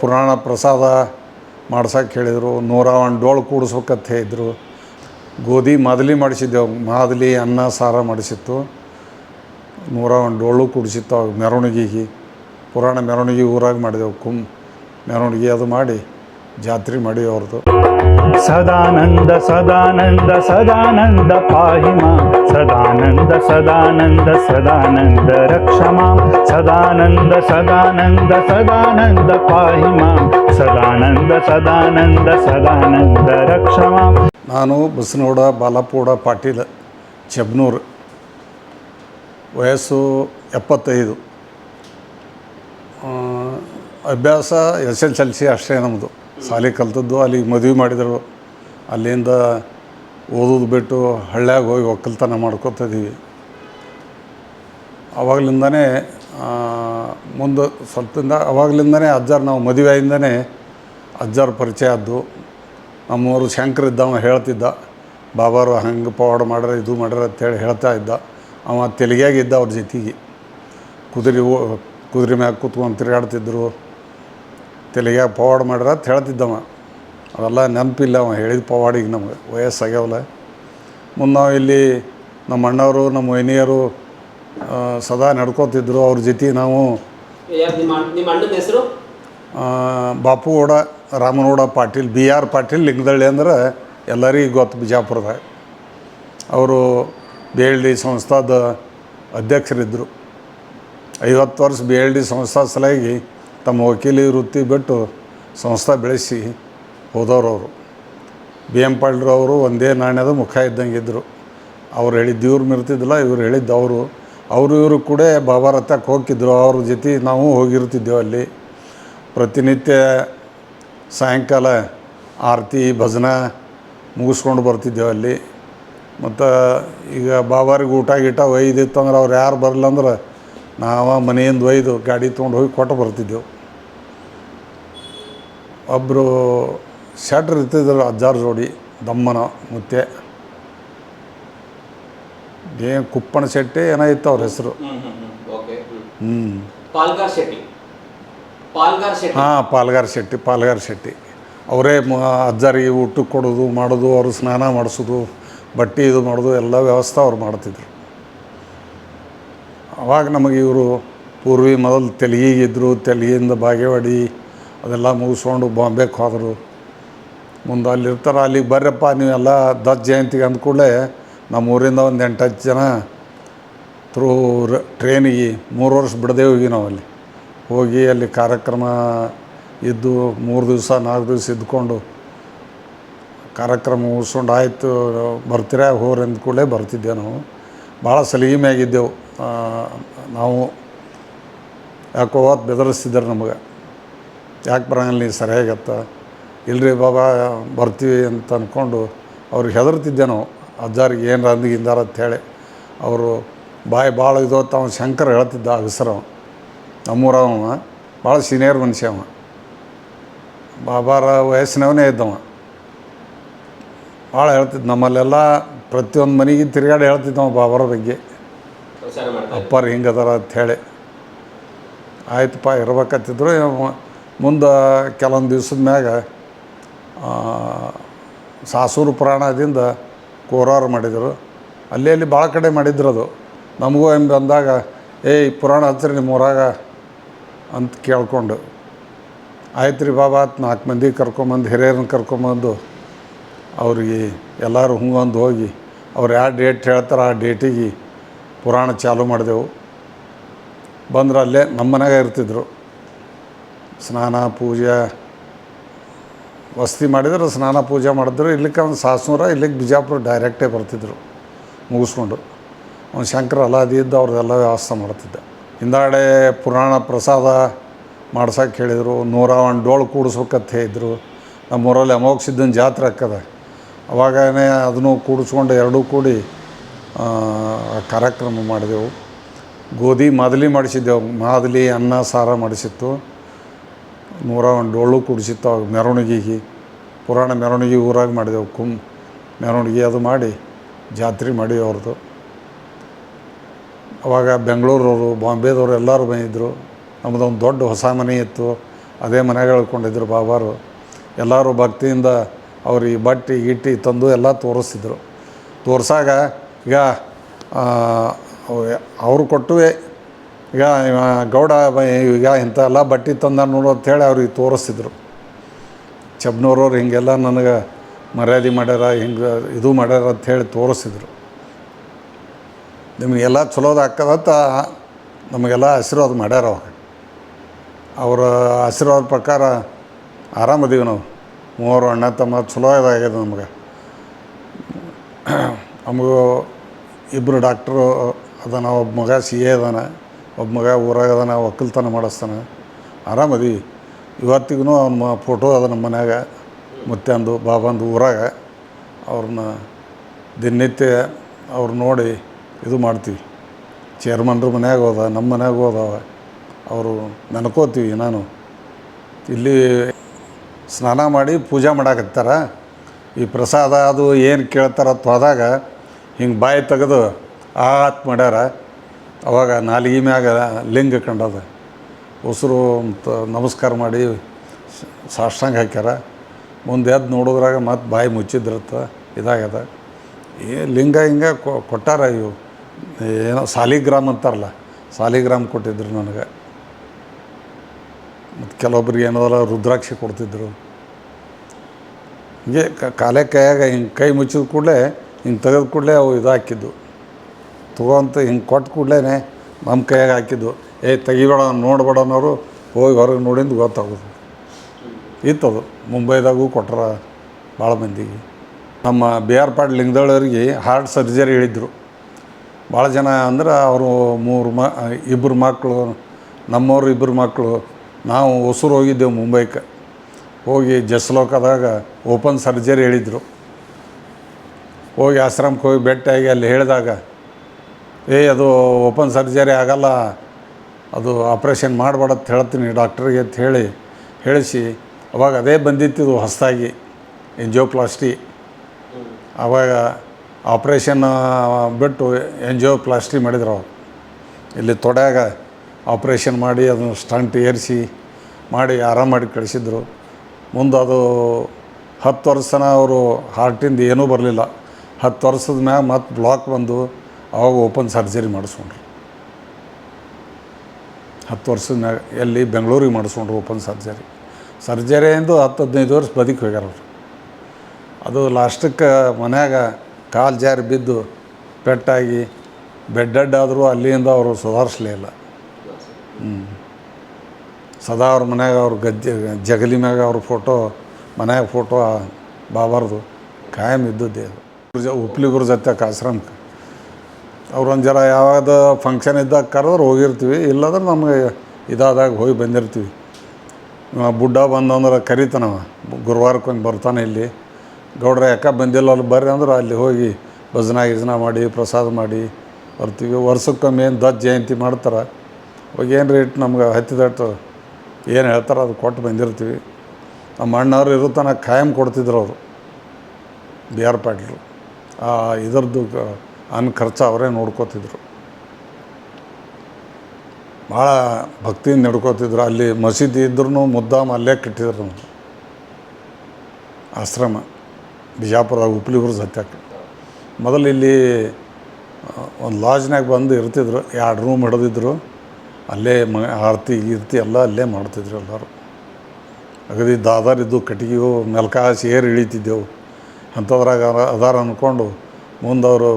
ಪುರಾಣ ಪ್ರಸಾದ ಮಾಡ್ಸಕ್ಕೆ ಹೇಳಿದರು ನೂರ ಒಂದು ಡೋಳು ಕೂಡಿಸ್ಬೇಕಂತ ಹೇಳಿದರು. ಗೋಧಿ ಮಾದಲಿ ಮಾಡಿಸಿದ್ದೆವು ಮಾದಲಿ, ಅನ್ನ, ಸಾರ ಮಾಡಿಸಿತ್ತು. ನೂರ ಒಂದು ಡೋಳು ಕೂಡಿಸಿತ್ತು ಅವಾಗ ಮೆರವಣಿಗೆಗೆ. ಪುರಾಣ ಮೆರವಣಿಗೆ ಊರಾಗಿ ಮಾಡಿದೆವು, ಕುಂ ಮೆರವಣಿಗೆ ಅದು ಮಾಡಿ ಜಾತ್ರೆ ಮಾಡಿ ಅವ್ರದ್ದು. ಸದಾನಂದ ಸದಾನಂದ ಸದಾನಂದ ಪಾಹಿ ಸದಾನಂದ ಸದಾನಂದ ಸದಾನಂದ ರಕ್ಷ ಮಾಂ ಸದಾನಂದ ಸದಾನಂದ ಸದಾನಂದ ಪಾಹಿ ಸದಾನಂದ ಸದಾನಂದ ಸದಾನಂದ ರಕ್ಷ ಮಾಂ ನಾನು ಬಸನೋಡ ಬಾಲಪೂಡ ಪಾಟೀಲ್, ಚಬ್ನೂರು. ವಯಸ್ಸು ಎಪ್ಪತ್ತೈದು. ಅಭ್ಯಾಸ ಎಸ್ ಎಲ್ ಸಿ ಅಷ್ಟೇ ನಮ್ಮದು ಶಾಲೆ ಕಲ್ತದ್ದು ಅಲ್ಲಿಗೆ ಮದುವೆ ಮಾಡಿದರು. ಅಲ್ಲಿಂದ ಓದೋದು ಬಿಟ್ಟು ಹಳ್ಳ್ಯಾಗ ಹೋಗಿ ಒಕ್ಕಲ್ತನ ಮಾಡ್ಕೊತಿದ್ದೀವಿ ಅವಾಗಲಿಂದನೇ ಮುಂದೆ ಸ್ವಲ್ಪದಿಂದ, ಅವಾಗಲಿಂದನೇ ಅಜ್ಜಾರು ನಾವು ಮದುವೆಯಿಂದನೇ ಅಜ್ಜರ್ ಪರಿಚಯ ಆದ್ದು. ನಮ್ಮವರು ಶಂಕರ್ ಇದ್ದವ ಹೇಳ್ತಿದ್ದ, ಬಾಬಾರು ಹಂಗೆ ಪವಾಡ ಮಾಡ್ರೆ, ಇದು ಮಾಡ್ರೆ ಅಂತೇಳಿ ಹೇಳ್ತಾ ಇದ್ದ. ಅವ ತೆಲಿಗ್ಯಾಗ ಇದ್ದ ಅವ್ರ ಜೊತೆಗೆ. ಕುದುರೆ ಕುದುರೆ ಮ್ಯಾಗ ಕೂತ್ಕೊಂಡು ತಿರುಗಾಡ್ತಿದ್ರು. ತೆಲಿಗ್ಯಾಗ ಪವಾಡ ಮಾಡ್ರ ಅಂತ ಹೇಳ್ತಿದ್ದವ. ಅವೆಲ್ಲ ನೆನಪಿಲ್ಲ ಅವ ಹೇಳಿದ ಪವಾಡಿಗೆ ನಮ್ಗೆ ವಯಸ್ಸಾಗ್ಯಾವಲ್ಲ. ಮುಂದೆ ನಾವು ಇಲ್ಲಿ ನಮ್ಮ ಅಣ್ಣವರು ನಮ್ಮ ವೈನಿಯರು ಸದಾ ನಡ್ಕೋತಿದ್ರು. ಅವ್ರ ಜೊತೆ ನಾವು ಹೆಸರು? ಬಾಪು ಓಡ ರಾಮನೋಡ ಪಾಟೀಲ್ ಬಿ ಆರ್ ಪಾಟೀಲ್ ಲಿಂಗದಳ್ಳಿ ಅಂದ್ರೆ ಎಲ್ಲರಿಗೂ ಗೊತ್ತು ಬಿಜಾಪುರದಾಗ. ಅವರು ಬಿ ಎಲ್ ಡಿ ಸಂಸ್ಥಾದ ಅಧ್ಯಕ್ಷರಿದ್ದರು ಐವತ್ತು ವರ್ಷ ಬಿ ಎಲ್ ಡಿ ಸಂಸ್ಥಾ ಸಲುವಾಗಿ ತಮ್ಮ ವಕೀಲಿ ವೃತ್ತಿ ಬಿಟ್ಟು ಸಂಸ್ಥಾ ಬೆಳೆಸಿ ಹೋದವ್ರು ಅವರು ಬಿ ಎಂ ಪಾಳ್ರು ಅವರು ಒಂದೇ ನಾಣ್ಯದ ಮುಖ ಇದ್ದಂಗೆ ಇದ್ದರು ಅವ್ರು ಹೇಳಿದ್ದು ಇವ್ರು ಮಿರ್ತಿದ್ದಿಲ್ಲ, ಇವ್ರು ಹೇಳಿದ್ದು ಅವರು. ಅವರು ಇವರು ಕೂಡ ಬಾಬಾ ರಥಕ್ಕೆ ಹೋಗಿದ್ರು ಅವ್ರ ಜೊತೆ ನಾವು ಹೋಗಿರ್ತಿದ್ದೆವು ಅಲ್ಲಿ. ಪ್ರತಿನಿತ್ಯ ಸಾಯಂಕಾಲ ಆರತಿ, ಭಜನೆ ಮುಗಿಸ್ಕೊಂಡು ಬರ್ತಿದ್ದೆವು ಅಲ್ಲಿ. ಮತ್ತು ಈಗ ಬಾಬಾರಿಗೆ ಊಟ ಗೀಟ ಒಯ್ದಿತ್ತು ಅಂದ್ರೆ ಅವ್ರು ಯಾರು ಬರಲಿಲ್ಲ ಅಂದ್ರೆ ನಾವು ಮನೆಯಿಂದ ಒಯ್ದು ಗಾಡಿ ತೊಗೊಂಡು ಹೋಗಿ ಕೊಟ್ಟು ಬರ್ತಿದ್ದೆವು. ಒಬ್ಬರು ಶೆಟ್ರ್ ಇರ್ತಿದ್ರು ಅಜ್ಜಾರು ಜೋಡಿ ದಮ್ಮನ ಮುತ್ತೆ. ಏನು ಕುಪ್ಪಣ ಶೆಟ್ಟಿ ಏನೋ ಇತ್ತು ಅವ್ರ ಹೆಸರು. ಹ್ಞೂ ಹಾಂ ಪಾಲ್ಗಾರ್ ಶೆಟ್ಟಿ ಪಾಲ್ಗಾರ್ ಶೆಟ್ಟಿ. ಅವರೇ ಮ ಅಜ್ಜಾರಿಗೆ ಊಟಕ್ಕೆ ಕೊಡೋದು ಮಾಡೋದು ಅವರು ಸ್ನಾನ ಮಾಡಿಸೋದು ಬಟ್ಟೆ ಇದು ಮಾಡೋದು ಎಲ್ಲ ವ್ಯವಸ್ಥೆ ಅವ್ರು ಮಾಡ್ತಿದ್ರು. ಅವಾಗ ನಮಗೆ ಇವರು ಪೂರ್ವಿ ಮೊದಲು ತೆಲುಗಿಗಿದ್ರು ತೆಲುಗಿಂದ ಬಾಗೇವಾಡಿ ಅದೆಲ್ಲ ಮುಗಿಸ್ಕೊಂಡು ಬಾಂಬೆಗೆ ಹೋದರು. ಮುಂದೆ ಅಲ್ಲಿ ಇರ್ತಾರೆ ಅಲ್ಲಿಗೆ ಬರ್ರಪ್ಪ ನೀವೆಲ್ಲ ದತ್ ಜಯಂತಿಗೆ ಅಂದ್ಕೂಡಲೇ ನಮ್ಮ ಊರಿಂದ ಒಂದು ಎಂಟು ಹತ್ತು ಜನ ಥ್ರೂ ಟ್ರೈನಿಗೆ ಮೂರು ವರ್ಷ ಬಿಡದೆ ಹೋಗಿ ನಾವು ಅಲ್ಲಿ. ಹೋಗಿ ಅಲ್ಲಿ ಕಾರ್ಯಕ್ರಮ ಇದ್ದು ಮೂರು ದಿವಸ ನಾಲ್ಕು ದಿವಸ ಇದ್ಕೊಂಡು ಕಾರ್ಯಕ್ರಮ ಮುಗಿಸ್ಕೊಂಡು ಆಯಿತು ಬರ್ತೀರಾ ಹೋರಿ ಅಂದ ಕೂಡಲೇ ಬರ್ತಿದ್ದೆವು ನಾವು. ಭಾಳ ಆ, ನಾವು ಯಾಕೋ ಅವತ್ತು ಬೆದರಿಸ್ತಿದ್ದಾರೆ ನಮಗೆ. ಯಾಕೆ ಬರಂಗಿಲ್ಲ ನೀವು ಸರಿಯಾಗತ್ತ ಇಲ್ರಿ ಬಾಬಾ ಬರ್ತೀವಿ ಅಂತ ಅಂದ್ಕೊಂಡು ಅವ್ರಿಗೆ ಹೆದರ್ತಿದ್ದೆ ನಾವು. ಅಜ್ಜಾರಿಗೆ ಏನು ಅಂದಿಗಿಂದಾರ ಅಂತೇಳಿ ಅವರು ಬಾಯಿ ಭಾಳ ಇದು ಅವ್ನು ಶಂಕರ್ ಹೇಳ್ತಿದ್ದ ಅಗಸರವ ನಮ್ಮೂರವ ಭಾಳ ಸೀನಿಯರ್ ಮನುಷ್ಯ ಅವ ಬಾಬಾರ ವಯಸ್ಸಿನವನೇ ಇದ್ದವ ಭಾಳ ಹೇಳ್ತಿದ್ದ ನಮ್ಮಲ್ಲೆಲ್ಲ ಪ್ರತಿಯೊಂದು ಮನೆಗೆ ತಿರುಗಾಡಿ ಹೇಳ್ತಿದ್ದವ ಬಾಬಾರ ಬಗ್ಗೆ. ಅಪ್ಪಾರ ಮಾಡ್ತಾರೆ ಅಪ್ಪಾರು ಹಿಂಗೆ ಅದಾರ ಅಂಥೇಳಿ ಆಯ್ತಪ್ಪ ಇರ್ಬೇಕತ್ತಿದ್ರು ಮುಂದೆ ಕೆಲವೊಂದು ದಿವ್ಸದ ಮ್ಯಾಗ ಸಾಸೂರು ಪುರಾಣದಿಂದ ಕೋರಾರು ಮಾಡಿದರು. ಅಲ್ಲಿ ಅಲ್ಲಿ ಭಾಳ ಕಡೆ ಮಾಡಿದ್ರು ಅದು. ನಮಗೂ ಹೆಂಗೆ ಬಂದಾಗ, ಏಯ್, ಪುರಾಣ ಹಚ್ಚಿರಿ ನಿಮ್ಮ ಊರಾಗ ಅಂತ ಕೇಳಿಕೊಂಡು. ಆಯ್ತು ರೀ ಬಾಬಾ ಅಂತ ನಾಲ್ಕು ಮಂದಿ ಕರ್ಕೊಂಬಂದು, ಹಿರಿಯರನ್ನ ಕರ್ಕೊಂಬಂದು, ಅವ್ರಿಗೆ ಎಲ್ಲರೂ ಹ್ಞೂ ಹೋಗಿ, ಅವ್ರು ಯಾವ ಡೇಟ್ ಹೇಳ್ತಾರೆ ಆ ಡೇಟಿಗೆ ಪುರಾಣ ಚಾಲು ಮಾಡಿದೆವು. ಬಂದ್ರೆ ಅಲ್ಲೇ ನಮ್ಮ ಮನೆಗೆ ಇರ್ತಿದ್ರು. ಸ್ನಾನ, ಪೂಜೆ ವಸ್ತಿ ಮಾಡಿದ್ರು, ಸ್ನಾನ, ಪೂಜೆ ಮಾಡಿದ್ರು. ಇಲ್ಲಿಗೆ ಒಂದು ಸಾಸ್ನೂರ, ಇಲ್ಲಿಗೆ ಬಿಜಾಪುರ ಡೈರೆಕ್ಟೇ ಬರ್ತಿದ್ರು, ಮುಗಿಸ್ಕೊಂಡು. ಅವ್ನು ಶಂಕರ ಅಲಾದಿ ಇದ್ದು ಅವ್ರದ್ದೆಲ್ಲ ವ್ಯವಸ್ಥೆ ಮಾಡ್ತಿದ್ದೆ. ಹಿಂದಾಡೆ ಪುರಾಣ ಪ್ರಸಾದ ಮಾಡ್ಸೋಕೆ ಹೇಳಿದರು ನೂರ ಒಂದು ಡೋಳು ಕೂಡಿಸ್ಬೇಕಂತ ಹೇಳಿದ್ರು. ನಮ್ಮೂರಲ್ಲಿ ಅಮೋಘ ಸಿದ್ದನ ಜಾತ್ರೆ ಹಾಕದ ಅವಾಗನೇ ಅದನ್ನು ಕೂಡಿಸ್ಕೊಂಡು ಎರಡೂ ಕೂಡಿ ಕಾರ್ಯಕ್ರಮ ಮಾಡಿದೆವು. ಗೋಧಿ ಮಾದಲಿ ಮಾಡಿಸಿದ್ದೆವು. ಮಾದಲಿ, ಅನ್ನ, ಸಾರ ಮಾಡಿಸಿತ್ತು. ನೂರ ಒಂದು ಡೊಳ್ಳು ಕುಡಿಸಿತ್ತು ಅವಾಗ ಮೆರವಣಿಗೆಗೆ ಪುರಾಣ ಮೆರವಣಿಗೆ ಊರಾಗ ಮಾಡಿದೆವು, ಕುಂ ಮೆರವಣಿಗೆ ಅದು ಮಾಡಿ, ಜಾತ್ರೆ ಮಾಡಿ ಅವ್ರದ್ದು ಅವಾಗ ಬೆಂಗಳೂರವರು, ಬಾಂಬೆದವರು ಎಲ್ಲರೂ ಬಂದಿದ್ದರು ನಮ್ಮದೊಂದು ದೊಡ್ಡ ಹೊಸ ಮನೆ ಇತ್ತು, ಅದೇ ಮನೆಗೆ ಹೇಳ್ಕೊಂಡಿದ್ರು ಬಾಬಾರು. ಎಲ್ಲರೂ ಭಕ್ತಿಯಿಂದ ಅವ್ರಿಗೆ ಬಟ್ಟೆ, ಗಿಟ್ಟಿ ತಂದು ಎಲ್ಲ ತೋರಿಸ್ತಿದ್ರು. ತೋರ್ಸಾಗ, ಈಗ ಅವರು ಅವ್- ಕೊಟ್ಟುವೆ ಈಗ ಗೌಡ ಈಗ ಎಲ್ಲ ಬಟ್ಟೆ ತಂದ ನೋಡು ಅಂಥೇಳಿ ಅವ್ರಿಗೆ ತೋರಿಸ್ತಿದ್ರು. ಚಬ್ನೂರವ್ರು ಹಿಂಗೆಲ್ಲ ನನಗೆ ಮರ್ಯಾದೆ ಮಾಡ್ಯಾರ, ಹಿಂಗೆ ಇದು ಮಾಡ್ಯಾರ ಅಂಥೇಳಿ ತೋರಿಸ್ತಿದ್ರು. ನಿಮಗೆಲ್ಲ ಚಲೋದು ಹಾಕದಂತ ನಮಗೆಲ್ಲ ಆಶೀರ್ವಾದ ಮಾಡ್ಯಾರ ಅವಾಗ. ಅವರ ಆಶೀರ್ವಾದ ಪ್ರಕಾರ ಆರಾಮದೀವಿ ನಾವು. ಮೂವರು ಅಣ್ಣ ತಮ್ಮ ಚಲೋ ಇದಾಗ್ಯದ ನಮಗೆ. ನಮಗೂ ಇಬ್ಬರು ಡಾಕ್ಟ್ರು ಅದಾನ, ಒಬ್ಬ ಮಗ ಸಿ ಎ ಅದಾನ. ಒಬ್ಬ ಮಗ ಊರಾಗ ಅದಾನ ಒಕ್ಕಲ್ತನ ಮಾಡಿಸ್ತಾನೆ. ಆರಾಮದಿ. ಇವತ್ತಿಗೂ ಮ ಫೋಟೋ ಅದ ನಮ್ಮ ಮನ್ಯಾಗ. ಮುತ್ತಂದು ಬಾಬಂದು ಊರಾಗ. ಅವ್ರನ್ನ ದಿನನಿತ್ಯ ಅವ್ರು ನೋಡಿ ಇದು ಮಾಡ್ತೀವಿ. ಚೇರ್ಮನ್ರ ಮನ್ಯಾಗ ಹೋದ ನಮ್ಮ ಮನ್ಯಾಗ ಹೋದವ. ಅವರು ನೆನ್ಕೋತೀವಿ ನಾನು. ಇಲ್ಲಿ ಸ್ನಾನ ಮಾಡಿ ಪೂಜೆ ಮಾಡಾಕತ್ತಾರ. ಈ ಪ್ರಸಾದ ಅದು ಏನು ಕೇಳ್ತಾರ ಹೋದಾಗ ಹಿಂಗೆ ಬಾಯಿ ತೆಗೆದು ಆತ್ ಮಾಡ್ಯಾರ. ಅವಾಗ ನಾಲಿಗೆ ಮ್ಯಾಗ ಲಿಂಗ ಕಂಡದ. ಉಸಿರು ಅಂತ ನಮಸ್ಕಾರ ಮಾಡಿ ಸಾಷ್ಟಾಂಗ ಹಾಕ್ಯಾರ. ಮುಂದೆ ಎದ್ದು ನೋಡಿದ್ರಾಗ ಮತ್ತೆ ಬಾಯಿ ಮುಚ್ಚಿದ್ರತ್ತ, ಇದಾಗ್ಯದ. ಏ ಲಿಂಗ ಹಿಂಗೆ ಕೊಟ್ಟಾರ ಇವು. ಏನೋ ಸಾಲಿಗ್ರಾಮ್ ಅಂತಾರಲ್ಲ, ಸಾಲಿಗ್ರಾಮ್ ಕೊಟ್ಟಿದ್ರು ನನಗೆ. ಮತ್ತು ಕೆಲವೊಬ್ರಿಗೆ ಏನದಲ್ಲ, ರುದ್ರಾಕ್ಷಿ ಕೊಡ್ತಿದ್ರು. ಹಿಂಗೆ ಕಾಲೇ ಕೈಯಾಗ ಹಿಂಗೆ ಕೈ ಮುಚ್ಚಿದ ಕೂಡಲೇ ಹಿಂಗೆ ತೆಗೆದ ಕೂಡಲೇ ಅವು ಇದು ಹಾಕಿದ್ದು ತಗೋಂತ ಹಿಂಗೆ ಕೊಟ್ಟು ಕೂಡಲೇ ನಮ್ಮ ಕೈಯಾಗೆ ಹಾಕಿದ್ದು. ಏ, ತೆಗಿಬೇಡ, ನೋಡ್ಬೇಡ ಅನ್ನೋರು ಹೋಗಿ ಹೊರಗೆ ನೋಡಿಂದು ಗೊತ್ತಾಗೋದು. ಇತ್ತದು. ಮುಂಬೈದಾಗೂ ಕೊಟ್ರ ಭಾಳ ಮಂದಿಗೆ. ನಮ್ಮ ಬಿ ಆರ್ ಪಾಟ್ ಲಿಂಗದಳವರಿಗೆ ಹಾರ್ಟ್ ಸರ್ಜರಿ ಹೇಳಿದ್ರು. ಭಾಳ ಜನ ಅಂದ್ರೆ ಅವರು ಮೂರು ಮ ಇಬ್ಬರು ಮಕ್ಕಳು ನಮ್ಮವರು ಇಬ್ಬರು ಮಕ್ಕಳು ನಾವು ಹೊಸರು ಹೋಗಿದ್ದೆವು ಮುಂಬೈಗೆ ಹೋಗಿ ಜಸ್ಲೋಕದಾಗ ಓಪನ್ ಸರ್ಜರಿ ಹೇಳಿದರು. ಹೋಗಿ ಆಶ್ರಮಕ್ಕೆ ಹೋಗಿ ಭೇಟಿಯಾಗಿ ಅಲ್ಲಿ ಹೇಳಿದಾಗ ಏ, ಅದು ಓಪನ್ ಸರ್ಜರಿ ಆಗಲ್ಲ. ಅದು ಆಪ್ರೇಷನ್ ಮಾಡಬೇಡ ಅಂತ ಹೇಳ್ತೀನಿ ಡಾಕ್ಟ್ರಿಗೆ ಅಂತ ಹೇಳಿ, ಹೇಳಿಸಿ. ಅವಾಗ ಅದೇ ಬಂದಿತ್ತು ಹೊಸದಾಗಿ ಎಂಜಿಯೋಪ್ಲಾಸ್ಟಿ ಆವಾಗ ಆಪ್ರೇಷನ್ ಬಿಟ್ಟು ಎಂಜಿಯೋಪ್ಲಾಸ್ಟಿ ಮಾಡಿದ್ರು ಅವ್ರು. ಇಲ್ಲಿ ತೊಡ್ಯಾಗ ಆಪ್ರೇಷನ್ ಮಾಡಿ ಅದನ್ನು ಸ್ಟಂಟ್ ಏರಿಸಿ ಮಾಡಿ ಆರಾಮ ಮಾಡಿ ಕಳಿಸಿದ್ರು. ಮುಂದೆ ಅದು ಹತ್ತು ವರ್ಷನ ಅವರು ಹಾರ್ಟಿಂದ ಏನೂ ಬರಲಿಲ್ಲ. ಹತ್ತು ವರ್ಷದ ಮ್ಯಾಗ ಮತ್ತೆ ಬ್ಲಾಕ್ ಬಂದು ಅವಾಗ ಓಪನ್ ಸರ್ಜರಿ ಮಾಡಿಸ್ಕೊಂಡ್ರು. ಹತ್ತು ವರ್ಷದ ಮ್ಯಾಗ ಎಲ್ಲಿ ಬೆಂಗಳೂರಿಗೆ ಮಾಡಿಸ್ಕೊಂಡ್ರು ಓಪನ್ ಸರ್ಜರಿ. ಸರ್ಜರಿ ಎಂದು ಹತ್ತು ಹದಿನೈದು ವರ್ಷ ಬದುಕಿ ಹೋಗ್ಯಾರ ಅವರು. ಅದು ಲಾಸ್ಟಕ್ಕೆ ಮನ್ಯಾಗ ಕಾಲು ಜಾರಿ ಬಿದ್ದು ಪೆಟ್ಟಾಗಿ ಬೆಡ್ಡೆಡ್ ಆದರೂ ಅಲ್ಲಿಂದ ಅವರು ಸುಧಾರಿಸಲೇ ಇಲ್ಲ. ಸದಾ ಅವ್ರ ಮನ್ಯಾಗ ಅವ್ರ ಗದ್ದೆ, ಜಗಲಿ ಮ್ಯಾಗ ಅವ್ರ ಫೋಟೋ, ಮನ್ಯಾಗ ಫೋಟೋ ಬಾಬಾರ್ದು. ಕಾಯಂ ಇದ್ದದ್ದೇ ಉಪ್ಲಿಗುರು ಜೊತೆ ಆಶ್ರಮಕ್ಕೆ ಅವ್ರು ಒಂದು ಜರ ಯಾವಾಗ ಫಂಕ್ಷನ್ ಇದ್ದಾಗ ಕರೆದ್ರೆ ಹೋಗಿರ್ತೀವಿ, ಇಲ್ಲದ್ರೆ ನಮಗೆ ಇದಾದಾಗ ಹೋಗಿ ಬಂದಿರ್ತೀವಿ. ಬುಡ್ಡ ಬಂದಂದ್ರೆ ಕರಿತಾನವ ಗುರುವಾರಕ್ಕೊಂದು ಬರ್ತಾನೆ ಇಲ್ಲಿ. ಗೌಡ್ರ, ಯಾಕೆ ಬಂದಿಲ್ಲ ಅಲ್ಲಿ ಬರ್ರಿ ಅಂದ್ರೆ ಅಲ್ಲಿ ಹೋಗಿ ಭಜನಾ ಗಿಜನ ಮಾಡಿ, ಪ್ರಸಾದ ಮಾಡಿ ಬರ್ತೀವಿ. ವರ್ಷಕ್ಕೊಮ್ಮೆ ಏನು ದತ್ ಜಯಂತಿ ಮಾಡ್ತಾರೆ. ಅವಾಗ ಏನು ರೇಟ್ ನಮ್ಗೆ ಹತ್ತಿದಟ್ಟು ಏನು ಹೇಳ್ತಾರೆ ಅದು ಕೊಟ್ಟು ಬಂದಿರ್ತೀವಿ. ನಮ್ಮ ಅಣ್ಣವ್ರು ಇರುತ್ತಾನ ಖಾಯಂ ಕೊಡ್ತಿದ್ರು ಅವರು, ಬಿ ಆರ್ ಪಾಟೀಲ್ರು. ಆ ಇದರದ್ದು ಅನ್ನ ಖರ್ಚು ಅವರೇ ನೋಡ್ಕೋತಿದ್ರು. ಭಾಳ ಭಕ್ತಿಯಿಂದ ನಡ್ಕೋತಿದ್ರು. ಅಲ್ಲಿ ಮಸೀದಿ ಇದ್ರೂ ಮುದ್ದಾಮ ಅಲ್ಲೇ ಕಟ್ಟಿದ್ರು ಆಶ್ರಮ. ಬಿಜಾಪುರದಾಗ ಉಪ್ಲಿಗುರು ಸತ್ಯಕ್ಕೆ ಮೊದಲು ಇಲ್ಲಿ ಒಂದು ಲಾಜ್ನಾಗ ಬಂದು ಇರ್ತಿದ್ರು. ಎರಡು ರೂಮ್ ಹಿಡಿದಿದ್ರು. ಅಲ್ಲೇ ಮ, ಆರತಿ, ಗೀರ್ತಿ ಎಲ್ಲ ಅಲ್ಲೇ ಮಾಡ್ತಿದ್ರು ಎಲ್ಲರೂ. ಅಗದಿ ದಾದಾರಿದ್ದು ಇದ್ದು ಮೆಲ್ಕಾಸಿ ಏರು ಇಳಿತಿದ್ದೆವು. ಅಂಥದ್ರಾಗ ಅದಾರ ಅಂದ್ಕೊಂಡು ಮುಂದೆ ಅವರು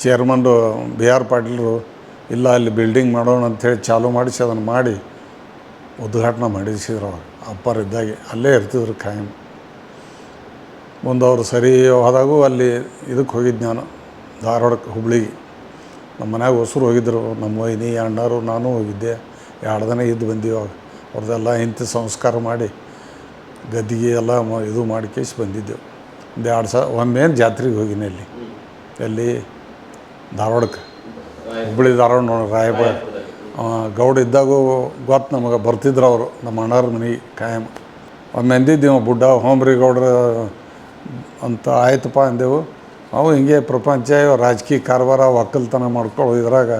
ಚೇರ್ಮನ್ರು, ಬಿ ಆರ್ ಪಾಟೀಲರು, ಇಲ್ಲ ಅಲ್ಲಿ ಬಿಲ್ಡಿಂಗ್ ಮಾಡೋಣ ಅಂಥೇಳಿ ಚಾಲೂ ಮಾಡಿಸಿ ಅದನ್ನು ಮಾಡಿ ಉದ್ಘಾಟನೆ ಮಾಡಿಸಿದ್ರು ಅಪ್ಪರ್ ಇದ್ದಾಗೆ ಅಲ್ಲೇ ಇರ್ತಿದ್ರು ಖಾಯಂ. ಮುಂದೆ ಅವರು ಸರಿ ಹೋದಾಗೂ ಅಲ್ಲಿ ಇದಕ್ಕೆ ಹೋಗಿದ್ದು ನಾನು, ಧಾರವಾಡಕ್ಕೆ ಹುಬ್ಳಿಗೆ. ನಮ್ಮ ಮನ್ಯಾಗ ಹೊಸರು ಹೋಗಿದ್ದರು ನಮ್ಮ ವೈನಿ, ಅಣ್ಣರು, ನಾನು ಹೋಗಿದ್ದೆ. ಎರಡು ದಿನ ಇದ್ದು ಬಂದೀವಿ ಅವಾಗ. ಅವ್ರದ್ದೆಲ್ಲ ಇಂಥ ಸಂಸ್ಕಾರ ಮಾಡಿ ಗದ್ದಿಗೆ ಎಲ್ಲ ಇದು ಮಾಡಿ ಕೇಸಿ ಬಂದಿದ್ದೆವು. ಒಂದು ಎರಡು ಸಾವಿರ ಒಮ್ಮೆ ಜಾತ್ರೆಗೆ ಹೋಗಿನಿ ಅಲ್ಲಿ. ಎಲ್ಲಿ ಧಾರವಾಡಕ್ಕೆ. ಹುಬ್ಬಳ್ಳಿ ಧಾರವಾಡ ನೋಡಿ ರಾಯಬ ಗೌಡ ಇದ್ದಾಗೂ ಗೊತ್ತು ನಮಗೆ, ಬರ್ತಿದ್ರು ಅವರು, ನಮ್ಮ ಅಣ್ಣವ್ರ ಮನೆ ಕಾಯಂ. ಒಮ್ಮೆ ಅಂದಿದ್ದೀವಿ ಬುಡ್ಡ, ಹೋಮ್ರಿ ಗೌಡ್ರ ಅಂತ ಆಯ್ತಪ್ಪ ಅಂದೆವು. ಅವು ಹಿಂಗೆ ಪ್ರಪಂಚ ರಾಜಕೀಯ ಕಾರವಾರ, ಒಕ್ಕಲ್ತನ ಮಾಡ್ಕೊಳ್ಳೋ ಇದ್ರಾಗ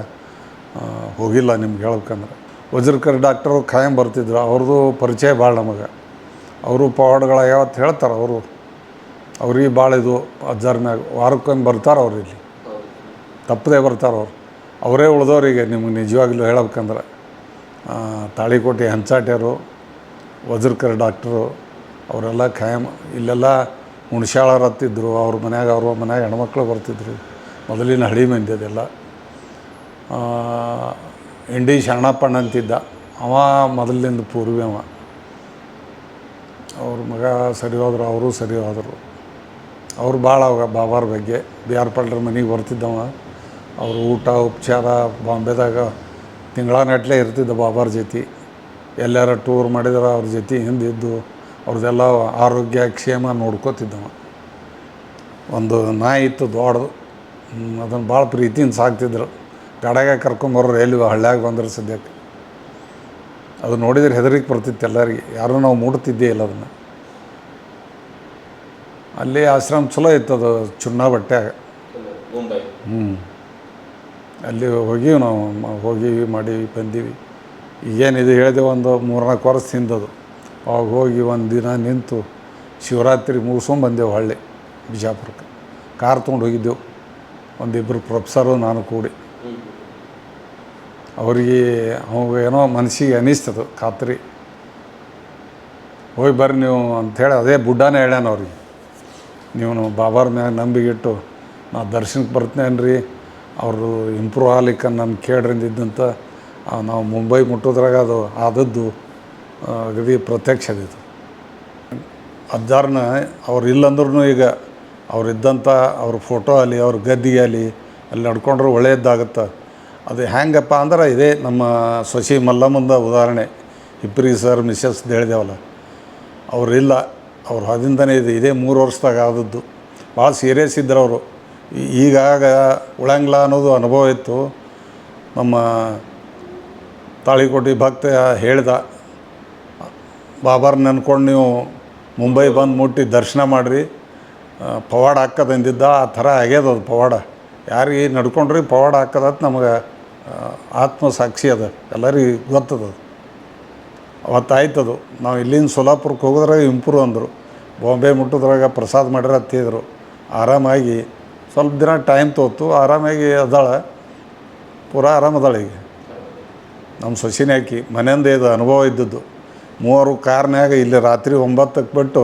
ಹೋಗಿಲ್ಲ ನಿಮ್ಗೆ ಹೇಳ್ಬೇಕಂದ್ರೆ. ವಜ್ರಕರ್ ಡಾಕ್ಟರು ಖಾಯಂ ಬರ್ತಿದ್ರು, ಅವ್ರದ್ದು ಪರಿಚಯ ಭಾಳ ನಮಗೆ. ಅವರು ಪವಾಡಗಳ ಯಾವತ್ತು ಹೇಳ್ತಾರೆ ಅವರು. ಅವ್ರಿಗೆ ಭಾಳ ಇದು, ಅಜ್ಜಾರ ಮ್ಯಾಗ, ವಾರಕ್ಕೊಮ್ಮೆ ಬರ್ತಾರೆ ಅವ್ರು ಇಲ್ಲಿ. ತಪ್ಪದೇ ಬರ್ತಾರೆ, ಅವ್ರು ಅವರೇ ಉಳಿದವರಿಗೆ ನಿಮ್ಗೆ ನಿಜವಾಗ್ಲೂ ಹೇಳಬೇಕಂದ್ರೆ ತಾಳಿಕೋಟೆ ಹಂಚಾಟ್ಯರು, ವಜ್ರಕರ್ ಡಾಕ್ಟ್ರು, ಅವರೆಲ್ಲ ಖಾಯಂ, ಇಲ್ಲೆಲ್ಲ ಹುಣ್ಸ್ಯಾಳರು ಹತ್ತಿದ್ರು ಅವ್ರ ಮನ್ಯಾಗ ಅವ್ರ ಮನ್ಯಾಗ ಹೆಣ್ಮಕ್ಳು ಬರ್ತಿದ್ರು, ಮೊದಲಿನ ಹಳಿ ಮಂದಿ ಅದೆಲ್ಲ. ಇಂಡಿ ಶರಣಪ್ಪಣ್ಣ ಅಂತಿದ್ದ, ಅವ ಮೊದಲಿಂದ ಪೂರ್ವಿ ಅವ. ಅವ್ರ ಮಗ ಸರಿ ಹೋದ್ರು ಅವರು ಸರಿ ಹೋದರು ಅವ್ರು ಭಾಳ ಅವಾಗ, ಬಾಬಾರ ಬಗ್ಗೆ, ಬಿ ಆರ್ ಪಲ್ರ ಮನೆಗೆ ಬರ್ತಿದ್ದವ. ಅವ್ರು ಊಟ ಉಪಚಾರ ಬಾಂಬೆದಾಗ ತಿಂಗಳಾನಟ್ಲೆ ಇರ್ತಿದ್ದ ಬಾಬಾರ ಜೊತೆ. ಎಲ್ಲಾರ ಟೂರ್ ಮಾಡಿದ್ರೆ ಅವ್ರ ಜೊತೆ ಹಿಂದಿದ್ದು ಅವ್ರದ್ದೆಲ್ಲ ಆರೋಗ್ಯ ಕ್ಷೇಮ ನೋಡ್ಕೋತಿದ್ದವ. ಒಂದು ನಾಯಿ ಇತ್ತು ದೊಡ್ಡದು. ಅದನ್ನು ಭಾಳ ಪ್ರೀತಿಯಿಂದ ಸಾಕ್ತಿದ್ರು. ಗಾಡ್ಯಾಗ ಕರ್ಕೊಂಬರೋರು ಎಲ್ಲಿ ಹಳ್ಳ್ಯಾಗ ಬಂದರು ಸದ್ಯಕ್ಕೆ. ಅದು ನೋಡಿದ್ರೆ ಹೆದರಿಕೆ ಬರ್ತಿತ್ತು ಎಲ್ಲರಿಗೆ. ಯಾರೂ ನಾವು ಮೂಡ್ತಿದ್ದೇ ಇಲ್ಲ ಅದನ್ನು. ಅಲ್ಲಿ ಆಶ್ರಮ ಚಲೋ ಇತ್ತು ಅದು ಚುನ್ನ ಬಟ್ಟೆ ಹ್ಞೂ ಅಲ್ಲಿ ಹೋಗಿ ನಾವು ಹೋಗಿವಿ ಹೋಗೀವಿ ಮಾಡಿ ಬಂದೀವಿ. ಈಗೇನಿದು ಹೇಳಿದೆ ಒಂದು ಮೂರ್ನಾಲ್ಕು ವರ್ಷ ಹಿಂದದು ಅವಾಗ ಹೋಗಿ ಒಂದು ದಿನ ನಿಂತು ಶಿವರಾತ್ರಿ ಮುಗಿಸ್ಕೊಂಡ್ ಬಂದೆವು ಹಳ್ಳಿ, ಬಿಜಾಪುರಕ್ಕೆ. ಕಾರ್ ತೊಗೊಂಡು ಹೋಗಿದ್ದೆವು. ಒಂದಿಬ್ಬರು ಪ್ರೊಫೆಸರು, ನಾನು ಕೂಡಿ. ಅವ್ರಿಗೆ ಅವಾಗ ಏನೋ ಮನಸ್ಸಿಗೆ ಅನಿಸ್ತದು ಖಾತ್ರಿ. ಹೋಗಿ ಬರ್ರಿ ನೀವು ಅಂಥೇಳಿ ಅದೇ ಬುಡ್ಡಾನೇ ಹೇಳ್ಯಾನ ಅವ್ರಿಗೆ. ನೀವು ಬಾಬಾರ ಮ್ಯಾಗ ನಂಬಿಗಿಟ್ಟು ನಾ ದರ್ಶನಕ್ಕೆ ಬರ್ತೇನೆ ಅವರು ಇಂಪ್ರೂವ್ ಆಗ್ಲಿಕ್ಕೆ ನನ್ನ ಕೇಳ್ರಿಂದ ಇದ್ದಂಥ ನಾವು ಮುಂಬೈ ಮುಟ್ಟೋದ್ರಾಗ ಅದು ಆದದ್ದು ಅಗದಿ ಪ್ರತ್ಯಕ್ಷ ಅದಿತ್ತು ಅಜ್ಜಾರನ್ನ ಅವ್ರು ಇಲ್ಲಂದ್ರೂ ಈಗ ಅವ್ರು ಇದ್ದಂಥ, ಅವ್ರ ಫೋಟೋ ಅಲ್ಲಿ ಅವ್ರ ಗದ್ದಿಗೆ ಅಲ್ಲಿ ಅಲ್ಲಿ ನಡ್ಕೊಂಡ್ರೆ ಒಳ್ಳೆಯದಾಗತ್ತೆ ಅದು ಹೆಂಗಪ್ಪ ಅಂದ್ರೆ ಇದೇ ನಮ್ಮ ಶಶಿ ಮಲ್ಲಮ್ಮಂದ ಉದಾಹರಣೆ. ಇಬ್ಬರಿ ಸರ್, ಮಿಸ್ಸಸ್ ಹೇಳಿದೆವಲ್ಲ. ಅವರಿಲ್ಲ ಅವ್ರು ಅದಿಂದನೇ ಇದೆ ಇದೇ ಮೂರು ವರ್ಷದಾಗ ಆದದ್ದು. ಭಾಳ ಸೀರಿಯಸ್ ಇದ್ದರು ಅವರು. ಈಗಾಗ ಉಳಂಗ್ಲ ಅನ್ನೋದು ಅನುಭವ ಇತ್ತು. ನಮ್ಮ ತಾಳಿಕೋಟಿ ಭಕ್ತ ಹೇಳ್ದ ಬಾಬಾರ್ ನೆನ್ಕೊಂಡು ನೀವು ಮುಂಬೈ ಬಂದು ಮುಟ್ಟಿ ದರ್ಶನ ಮಾಡಿರಿ. ಪವಾಡ ಹಾಕದಂದಿದ್ದ ಆ ಥರ ಆಗ್ಯದ ಅದು ಪವಾಡ. ಯಾರಿಗೆ ನಡ್ಕೊಂಡ್ರಿ, ಪವಾಡ ಹಾಕದತ್ ನಮಗೆ ಆತ್ಮ ಸಾಕ್ಷಿ ಅದ. ಎಲ್ಲರಿಗೆ ಗೊತ್ತದ ಅದು. ನಾವು ಇಲ್ಲಿಂದ ಸೋಲಾಪುರಕ್ಕೆ ಹೋಗೋದ್ರಾಗ ಇಂಪ್ರೂವ್ ಅಂದರು. ಬಾಂಬೆ ಮುಟ್ಟೋದ್ರಾಗ ಪ್ರಸಾದ ಮಾಡ್ಯಾರ ಹತ್ತಿದ್ರು ಆರಾಮಾಗಿ ಸ್ವಲ್ಪ ದಿನ ಟೈಮ್ ತೋತು ಆರಾಮಾಗಿ ಅದಾಳ. ಪೂರಾ ಅದಾಳೆ ಈಗ. ನಮ್ಮ ಸೊಸಿನೇ ಹಾಕಿ ಮನೆಯಿಂದ ಇದು ಅನುಭವ ಇದ್ದದ್ದು. ಮೂವರು ಕಾರ್ನ್ಯಾಗ ಇಲ್ಲಿ ರಾತ್ರಿ ಒಂಬತ್ತಕ್ಕೆ ಬಿಟ್ಟು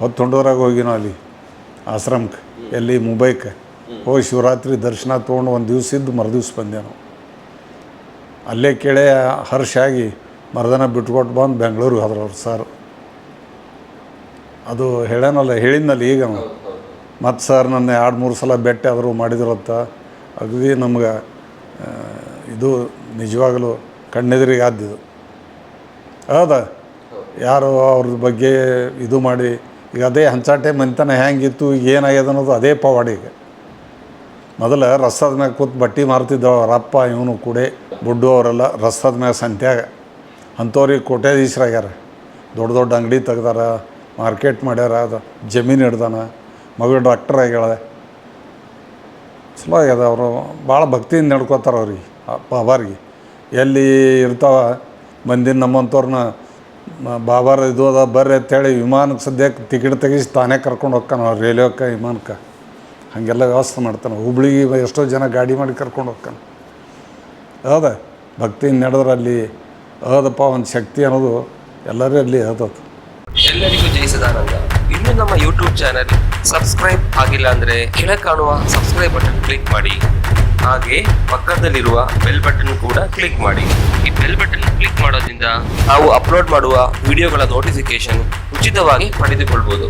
ಹೊತ್ತು ಹೊಂಡೋರಾಗ ಹೋಗಿ ನಾವು ಅಲ್ಲಿ ಆಶ್ರಮಕ್ಕೆ, ಎಲ್ಲಿ ಮುಂಬೈಕ್ಕೆ ಹೋಗಿ ಶಿವರಾತ್ರಿ ದರ್ಶನ ತೊಗೊಂಡು ಒಂದು ದಿವ್ಸ ಇದ್ದು ಮರುದಿವ್ಸ ಬಂದೆ ನಾವು. ಅಲ್ಲೇ ಕೇಳೇ ಹರ್ಷ ಆಗಿ ಮರ್ದನ ಬಿಟ್ಕೊಟ್ಟು ಬಂದು ಬೆಂಗಳೂರಿಗೆ ಹೋದ್ರು ಅವ್ರು ಸರ್. ಅದು ಹೇಳೋನಲ್ಲ, ಹೇಳಿದ್ನಲ್ಲ ಈಗ ನಾವು. ಮತ್ತು ಸರ್ ನನ್ನ ಎರಡು ಮೂರು ಸಲ ಭೇಟಿ ಆದರೂ ಮಾಡಿದಿರತ್ತ. ಅಗದಿ ನಮ್ಗೆ ಇದು ನಿಜವಾಗಲೂ ಕಣ್ಣೆದುರಿಗೆ ಆದ್ದಿದು ಹೌದಾ? ಯಾರು ಅವ್ರ ಬಗ್ಗೆ ಇದು ಮಾಡಿ, ಈಗ ಅದೇ ಹಂಚಾಟೆ ಮನೆತನ ಹೆಂಗಿತ್ತು, ಈಗ ಏನಾಗ್ಯದ ಅನ್ನೋದು ಅದೇ ಪವಾಡಿ ಈಗ. ಮೊದಲು ರಸ್ತದ ಮ್ಯಾಗ ಕೂತು ಬಟ್ಟೆ ಮಾರ್ತಿದ್ದವ ಅವರಪ್ಪ, ಇವನು ಕೂಡೆ, ಬುಡ್ಡು ಅವರೆಲ್ಲ ರಸ್ತಾದ ಮ್ಯಾಗ ಸಂತ್ಯಾಗ. ಅಂಥವ್ರಿಗೆ ಕೋಟ್ಯಾಧೀಶರಾಗ್ಯಾರ. ದೊಡ್ಡ ದೊಡ್ಡ ಅಂಗಡಿ ತೆಗ್ದಾರ, ಮಾರ್ಕೆಟ್ ಮಾಡ್ಯಾರ ಅದು ಜಮೀನು ಹಿಡ್ದಾನ. ಮಗಳು ಡಾಕ್ಟರ್ ಆಗಿದೆ ಚಲೋ ಆಗ್ಯದ ಅವರು. ಭಾಳ ಭಕ್ತಿಯಿಂದ ನಡ್ಕೋತಾರೆ ಅವ್ರಿಗೆ ಬಾಬಾರಿಗೆ. ಎಲ್ಲಿ ಇರ್ತಾವ ಮಂದಿ ನಮ್ಮಂಥವ್ರನ್ನ ಬಾಬಾರ ಇದು ಅದ, ಬರ್ರಿ ಅಂತೇಳಿ ವಿಮಾನಕ್ಕೆ ಸದ್ಯಕ್ಕೆ ಟಿಕೆಟ್ ತೆಗಿಸಿ ತಾನೇ ಕರ್ಕೊಂಡು ಹೋಗ್ತಾನ ರೈಲ್ವೆಕ್ಕೆ ವಿಮಾನಕ್ಕೆ. ಹಾಗೆಲ್ಲ ವ್ಯವಸ್ಥೆ ಮಾಡ್ತಾನೆ. ಹುಬ್ಳಿಗೆ ಎಷ್ಟೋ ಜನ ಗಾಡಿ ಮಾಡಿ ಕರ್ಕೊಂಡು ಹೋಗ್ತಾನೆ. ಅದ ಭಕ್ತಿಯಿಂದ ನಡೆದ್ರೆ ಅಲ್ಲಿ ಹೌದಪ್ಪ, ಒಂದು ಶಕ್ತಿ ಅನ್ನೋದು ಎಲ್ಲರೂ ಅಲ್ಲಿ ಹೌದದು. ಎಲ್ಲರಿಗೂ ಜೈ ಸದಾನಂದ. ಇನ್ನು ನಮ್ಮ ಯೂಟ್ಯೂಬ್ ಚಾನೆಲ್ ಸಬ್ಸ್ಕ್ರೈಬ್ ಆಗಿಲ್ಲ ಅಂದ್ರೆ ಕೆಳ ಕಾಣುವ ಸಬ್ಸ್ಕ್ರೈಬ್ ಬಟನ್ ಕ್ಲಿಕ್ ಮಾಡಿ. ಹಾಗೆ ಪಕ್ಕದಲ್ಲಿರುವ ಬೆಲ್ ಬಟನ್ ಕೂಡ ಕ್ಲಿಕ್ ಮಾಡಿ. ಈ ಬೆಲ್ ಬಟನ್ ಕ್ಲಿಕ್ ಮಾಡೋದ್ರಿಂದ ನಾವು ಅಪ್ಲೋಡ್ ಮಾಡುವ ವಿಡಿಯೋಗಳ ನೋಟಿಫಿಕೇಶನ್ ಉಚಿತವಾಗಿ ಪಡೆದುಕೊಳ್ಬಹುದು